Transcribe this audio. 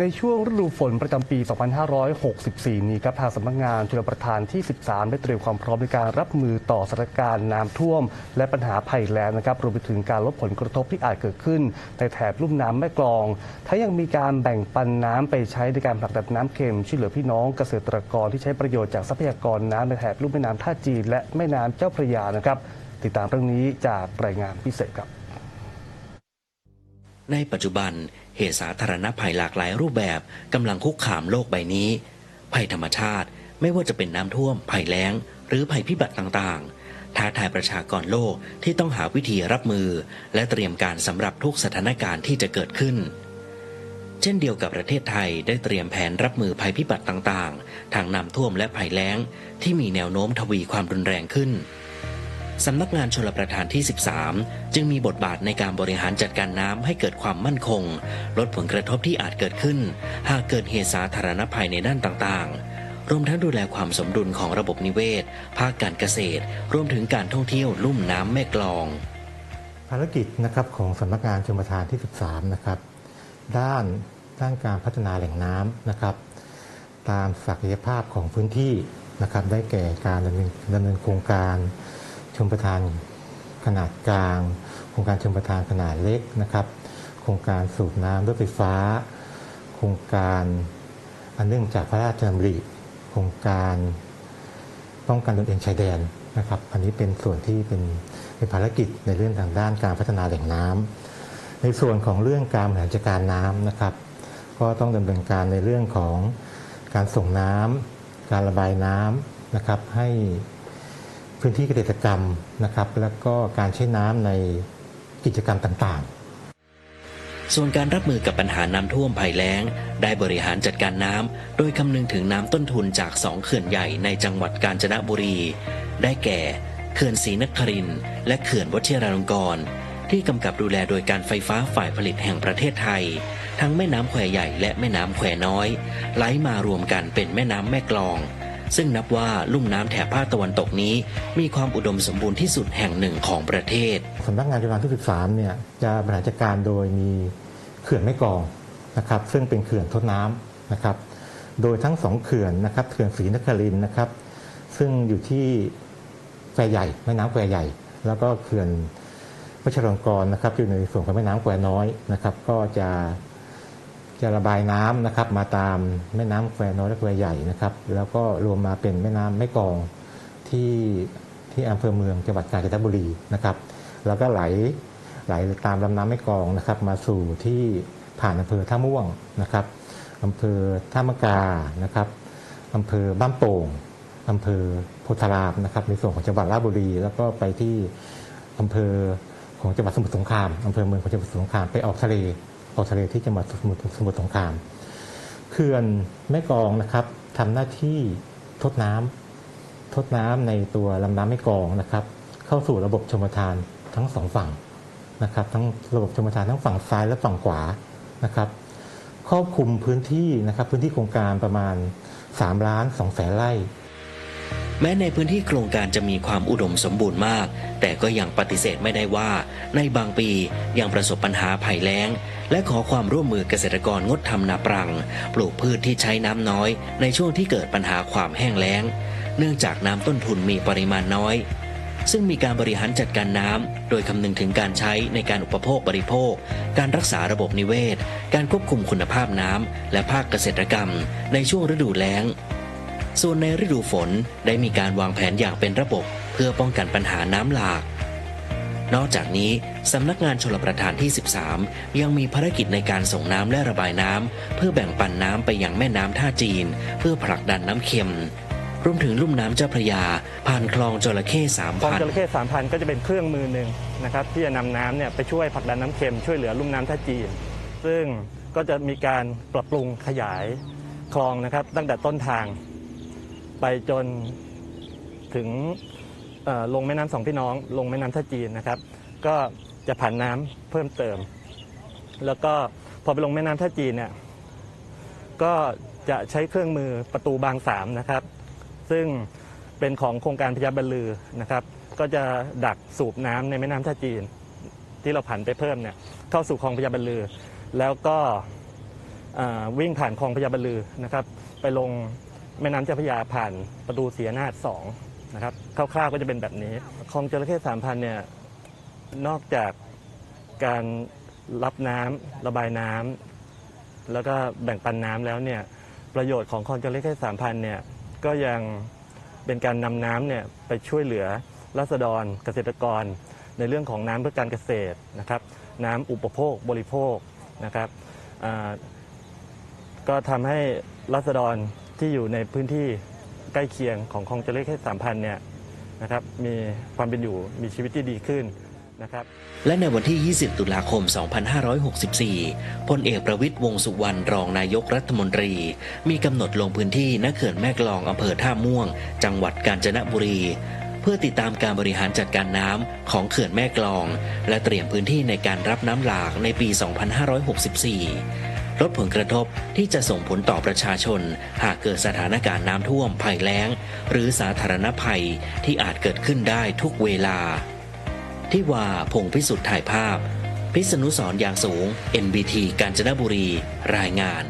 ในช่วงฤดูฝนประจำปี 2564 นี้ครับทางสำนักงานชลประทานที่ 13 ได้เตรียมความพร้อมในการรับมือต่อสถานการณ์น้ำท่วม และปัญหาภัยแล้งนะครับรวมไปถึงการลดผลกระทบที่อาจเกิดขึ้น ในแถบลุ่มน้ำแม่กลองทั้งยังมีการแบ่งปันน้ำไปใช้ในการผลักดันน้ำเค็มช่วยเหลือพี่น้องเกษตรกรที่ใช้ประโยชน์จากทรัพยากรน้ำในแถบลุ่มแม่น้ำท่าจีนและแม่น้ำเจ้าพระยานะครับติดตามเรื่องนี้จากรายงานพิเศษครับ ในปัจจุบันเหตุสาธารณภัยหลากหลายรูปแบบกำลังคุกคามโลกใบนี้ ภัยธรรมชาติไม่ว่าจะเป็นน้ำท่วม ภัยแล้ง หรือภัยพิบัติต่างๆ ท้าทายประชากรโลกที่ต้องหาวิธีรับมือ และเตรียมการสำหรับทุกสถานการณ์ที่จะเกิดขึ้น เช่นเดียวกับประเทศไทยได้เตรียมแผนรับมือภัยพิบัติต่างๆ ทางน้ำท่วมและภัยแล้ง ที่มีแนวโน้มทวีความรุนแรงขึ้น สำนักงานชลประทานที่ 13 จึงมีบทบาทในการบริหารจัดการน้ำให้เกิดความมั่นคง ลดผลกระทบที่อาจเกิดขึ้น หากเกิดเหตุสาธารณภัยในด้านต่างๆ รวมทั้งดูแลความสมดุลของระบบนิเวศ ภาคการเกษตร รวมถึงการท่องเที่ยวลุ่มน้ำแม่กลอง ภารกิจนะครับของสำนักงานชลประทานที่ 13 นะครับ ด้านด้านการพัฒนาแหล่งน้ำนะครับ ตามศักยภาพของพื้นที่นะครับได้แก่การดำเนินดำเนินโครงการ ชมประทานขนาดกลาง โครงการชมประทานขนาดเล็กนะครับ โครงการสูบน้ำรถไฟฟ้า โครงการอันเนื่องจากพระราชดำริโครงการป้องกันตนเองชายแดนนะครับ อันนี้เป็นส่วนที่เป็นเป็นภารกิจในเรื่องทางด้านการพัฒนาแหล่งน้ำในส่วนของเรื่องการบริหารจัดการน้ำนะครับ ก็ต้องดำเนินการในเรื่องของการส่งน้ำการระบายน้ำนะครับ ให้ พื้นที่เกษตรกรรมนะครับ แล้วก็การใช้น้ำในกิจกรรมต่างๆ ส่วนการรับมือกับปัญหาน้ำท่วมภัยแล้ง ได้บริหารจัดการน้ำโดยคำนึงถึงน้ำต้นทุนจากสองเขื่อนใหญ่ในจังหวัดกาญจนบุรี ได้แก่เขื่อนศรีนครินและเขื่อนวชิราลงกรณ์ที่กำกับดูแลโดยการไฟฟ้าฝ่ายผลิตแห่งประเทศไทย ทั้งแม่น้ำแควใหญ่และแม่น้ำแควน้อยไหลมารวมกันเป็นแม่น้ำแม่กลอง ซึ่งนับว่าลุ่มน้ำแถบภาคตะวันตกนี้ มีความอุดมสมบูรณ์ที่สุดแห่งหนึ่งของประเทศสำนักงานชลปรทานที่13เนี่ยจะบริหารจัดการโดยมีเขื่อนแม่กองนะครับซึ่งเป็นเขื่อนทดน้ำนะครับโดยทั้งสองเขื่อนนะครับเขื่อนศรีนครินนะครับซึ่งอยู่ที่แควใหญ่แม่น้ำแควใหญ่ แล้วก็เขื่อนวชิรลงกรนะครับอยู่ในส่วนของแม่น้ำแควน้อยนะครับก็จะ จะระบายน้ำนะครับ มาตามแม่น้ำแควน้อยและแควใหญ่นะครับ แล้วก็รวมมาเป็นแม่น้ำแม่กองที่ที่อำเภอเมืองจังหวัดกาญจนบุรีนะครับ แล้วก็ไหลไหลตามลำน้ำแม่กองนะครับ มาสู่ที่ผ่านอำเภอท่าม่วงนะครับอำเภอท่ามะกานะครับอำเภอบ้านโป่งอำเภอโพธารามนะครับ ในส่วนของจังหวัดราชบุรี แล้วก็ไปที่อำเภอของจังหวัดสมุทรสงครามอำเภอเมืองของจังหวัดสมุทรสงครามไปออกทะเล ออกทะเลที่จังหวัดสมุทรสมุทรสงครามเขื่อนแม่กองนะครับทำหน้าที่ทดน้ำทดน้ำในตัวลำน้ำแม่กองนะครับ เข้าสู่ระบบชมทานทั้งสองฝั่งนะครับ ทั้งระบบชมทานทั้งฝั่งซ้ายและฝั่งขวานะครับครอบคลุมพื้นที่นะครับพื้นที่โครงการประมาณ3ล้าน2แสนไร่แม้ในพื้นที่โครงการจะมีความอุดมสมบูรณ์มาก แต่ก็ยังปฏิเสธไม่ได้ว่า ในบางปียังประสบปัญหาภัยแล้ง และขอความร่วมมือเกษตรกรงดทำนาปรัง ปลูกพืชที่ใช้น้ำน้อย ในช่วงที่เกิดปัญหาความแห้งแล้ง เนื่องจากน้ำต้นทุนมีปริมาณน้อย ซึ่งมีการบริหารจัดการน้ำโดยคำนึงถึงการใช้ในการอุปโภคบริโภค การรักษาระบบนิเวศ การควบคุมคุณภาพน้ำและภาคเกษตรกรรม ในช่วงฤดูแล้ง ส่วนในฤดูฝนได้มีการวางแผนอย่างเป็นระบบ เพื่อป้องกันปัญหาน้ำหลากนอกจากนี้ สำนักงานชลประทานที่ 13 ยังมีภารกิจในการส่งน้ำและระบายน้ำเพื่อแบ่งปันน้ำไปยังแม่น้ำท่าจีน เพื่อผลักดันน้ำเค็มรวมถึงลุ่มน้ำเจ้าพระยา ผ่านคลองจระเข้สามคลองจระเข้สามพันก็จะเป็นเครื่องมือหนึ่งนะครับที่จะนำน้ำเนี่ยไปช่วยผลักดันน้ำเค็มช่วยเหลือลุ่มน้ำท่าจีน ซึ่งก็จะมีการปรับปรุงขยายคลองนะครับ ตั้งแต่ต้นทาง ไปจนถึงลงแม่น้ำสองพี่น้อง ลงแม่น้ำท่าจีนนะครับ ก็ จะผ่านน้ำเพิ่มเติม แล้วก็พอไปลงแม่น้ำท่าจีนเนี่ยก็จะใช้เครื่องมือประตูบางสามนะครับ ซึ่งเป็นของโครงการพญาบัลลือนะครับ ก็จะดักสูบน้ำในแม่น้ำท่าจีน ที่เราผันไปเพิ่มเนี่ยเข้าสู่คลองพญาบัลลือ แล้วก็วิ่งผ่านคลองพญาบรรลือนะครับ ไปลงแม่น้ำเจ้าพระยาผ่านประตูเสียนาทสองนะครับคร่าวๆก็จะเป็นแบบนี้คลองจระเข้สามพันเนี่ย นอกจากการรับน้ำระบายน้ำแล้วก็แบ่งปันน้ำแล้วเนี่ยประโยชน์ของคลองจระเข้สามพันเนี่ยก็ยังเป็นการนำน้ำเนี่ยไปช่วยเหลือรัษฎรเกษตรกร ในเรื่องของน้ำเพื่อการเกษตรนะครับ น้ำอุปโภคบริโภคนะครับอ่าก็ทำให้รัษฎรที่อยู่ในพื้นที่ใกล้เคียงของคลองจระเข้สามพันเนี่ยนะครับมีความเป็นอยู่มีชีวิตที่ดีขึ้น นะครับและในวันที่ 20 ตุลาคม 2564 พลเอกประวิตยวงสุวรรณรองนายกรัฐมนตรี มีกำหนดลงพื้นที่ณเขื่อนแม่กลองอำเภอท่าม่วง จังหวัดกาญจนบุรี เพื่อติดตามการบริหารจัดการน้ำของเขื่อนแม่กลอง และเตรียมพื้นที่ในการรับน้ำหลากในปี 2564 ลดผลกระทบที่จะส่งผลต่อประชาชน หากเกิดสถานการณ์น้ำท่วมภัยแล้ง หรือสาธารณภัยที่อาจเกิดขึ้นได้ทุกเวลา ที่ว่าพงพิสุทธิ์ถ่ายภาพ พิษณุสรอย่างสูง NBT กาญจนบุรี รายงาน